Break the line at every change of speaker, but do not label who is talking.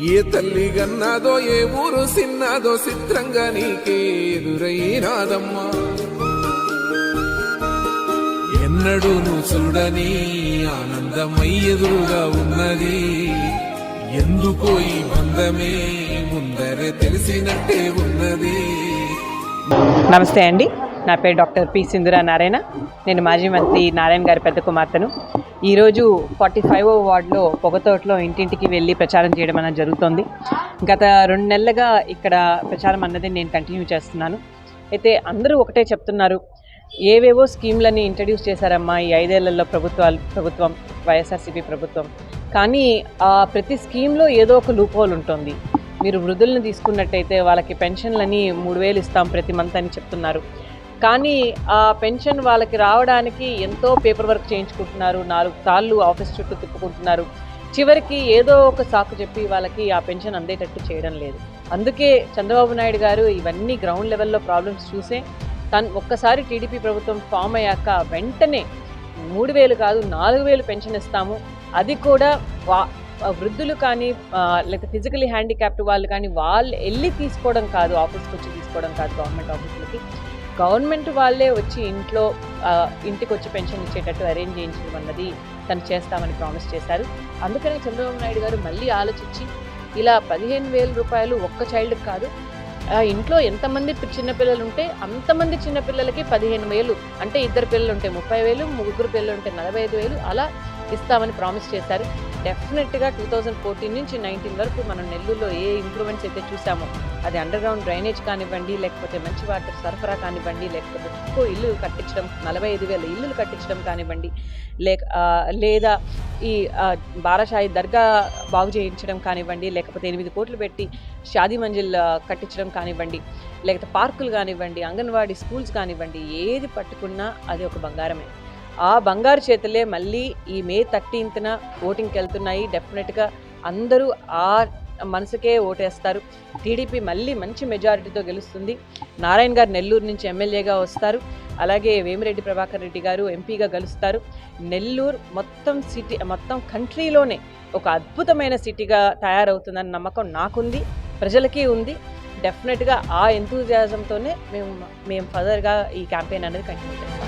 ఏ తల్లి గన్నాదో ఏ ఊరు సిన్నాదో చిత్రంగా నీకే ఎదురైనాదమ్మా. ఎన్నడూ నువ్వు చూడని ఆనందమై ఎదురుగా ఉన్నది. ఎందుకో ఈ బంధమే ముందరే తెలిసినట్టే ఉన్నది.
నమస్తే అండి. నా పేరు డాక్టర్ పి సింధురా నారాయణ. నేను మాజీ మంత్రి నారాయణ గారి పెద్ద కుమార్తెను. ఈరోజు ఫార్టీ ఫైవ్ వార్డులో పొగతోటలో ఇంటింటికి వెళ్ళి ప్రచారం చేయడం అనేది జరుగుతోంది. గత రెండు నెలలుగా ఇక్కడ ప్రచారం అన్నది నేను కంటిన్యూ చేస్తున్నాను. అయితే అందరూ ఒకటే చెప్తున్నారు ఏవేవో స్కీమ్లని ఇంట్రడ్యూస్ చేశారమ్మా ఈ ఐదేళ్ళలో ప్రభుత్వాలు ప్రభుత్వం వైఎస్ఆర్సీపీ ప్రభుత్వం. కానీ ఆ ప్రతి స్కీమ్లో ఏదో ఒక లూపోలు ఉంటుంది. మీరు వృద్ధులను తీసుకున్నట్టయితే వాళ్ళకి పెన్షన్లని మూడు వేలు ఇస్తాం ప్రతి మంత్ అని చెప్తున్నారు. కానీ ఆ పెన్షన్ వాళ్ళకి రావడానికి ఎంతో పేపర్ వర్క్ చేయించుకుంటున్నారు. నాలుగు సార్లు ఆఫీస్ చుట్టూ తిప్పుకుంటున్నారు. చివరికి ఏదో ఒక సాకు చెప్పి వాళ్ళకి ఆ పెన్షన్ అందేటట్టు చేయడం లేదు. అందుకే చంద్రబాబు నాయుడు గారు ఇవన్నీ గ్రౌండ్ లెవెల్లో ప్రాబ్లమ్స్ చూసే తను ఒక్కసారి టీడీపీ ప్రభుత్వం ఫామ్ అయ్యాక వెంటనే మూడు వేలు కాదు నాలుగు వేలు పెన్షన్ ఇస్తాము. అది కూడా వా వృద్ధులు కానీ ఆ, లేకపోతే ఫిజికలీ హ్యాండిక్యాప్డ్ వాళ్ళు కానీ వాళ్ళు వెళ్ళి తీసుకోవడం కాదు ఆఫీస్కి వచ్చి తీసుకోవడం కాదు గవర్నమెంట్ ఆఫీసులకి. గవర్నమెంట్ వాళ్ళే వచ్చి ఇంట్లో ఇంటికి వచ్చి పెన్షన్ ఇచ్చేటట్టు అరేంజ్ చేయించడం అన్నది తను చేస్తామని ప్రామిస్ చేశారు. అందుకనే చంద్రబాబు నాయుడు గారు మళ్ళీ ఆలోచించి ఇలా పదిహేను వేల రూపాయలు ఒక్క చైల్డ్కి కాదు ఇంట్లో ఎంతమంది చిన్నపిల్లలు ఉంటే అంతమంది చిన్నపిల్లలకి పదిహేను వేలు అంటే ఇద్దరు పిల్లలు ఉంటే ముప్పై వేలు ముగ్గురు పిల్లలు ఉంటే నలభై ఐదు వేలు అలా ఇస్తామని ప్రామిస్ చేశారు. డెఫినెట్గా టూ థౌజండ్ ఫోర్టీన్ నుంచి నైన్టీన్ వరకు మనం నెల్లూరులో ఏ ఇంప్రూవ్మెంట్స్ అయితే చూసామో అది అండర్ గ్రౌండ్ డ్రైనేజ్ కానివ్వండి లేకపోతే మంచి వాటర్ సరఫరా కానివ్వండి లేకపోతే ఎక్కువ ఇల్లు కట్టించడం నలభై ఐదు వేల ఇల్లులు కట్టించడం కానివ్వండి లేక లేదా ఈ బారాషాయి దర్గా బాగు చేయించడం కానివ్వండి లేకపోతే ఎనిమిది కోట్లు పెట్టి షాదీ మంజిల్ కట్టించడం కానివ్వండి లేకపోతే పార్కులు కానివ్వండి అంగన్వాడీ స్కూల్స్ కానివ్వండి ఏది పట్టుకున్నా అది ఒక బంగారమే. ఆ బంగారు చేతులే మళ్ళీ ఈ మే థర్టీన్త్న ఓటింగ్కి వెళ్తున్నాయి డెఫినెట్గా అందరూ ఆ మనసుకే ఓటేస్తారు. టీడీపీ మళ్ళీ మంచి మెజారిటీతో గెలుస్తుంది. నారాయణ గారు నెల్లూరు నుంచి ఎమ్మెల్యేగా వస్తారు. అలాగే వేమిరెడ్డి ప్రభాకర్ రెడ్డి గారు ఎంపీగా గెలుస్తారు. నెల్లూరు మొత్తం సిటీ మొత్తం కంట్రీలోనే ఒక అద్భుతమైన సిటీగా తయారవుతుందన్న నమ్మకం నాకుంది ప్రజలకి ఉంది. డెఫినెట్గా ఆ ఎంతూజియాజంతోనే మేము మేము ఫర్దర్గా ఈ క్యాంపెయిన్ అనేది కంటిన్యూ చేస్తాం.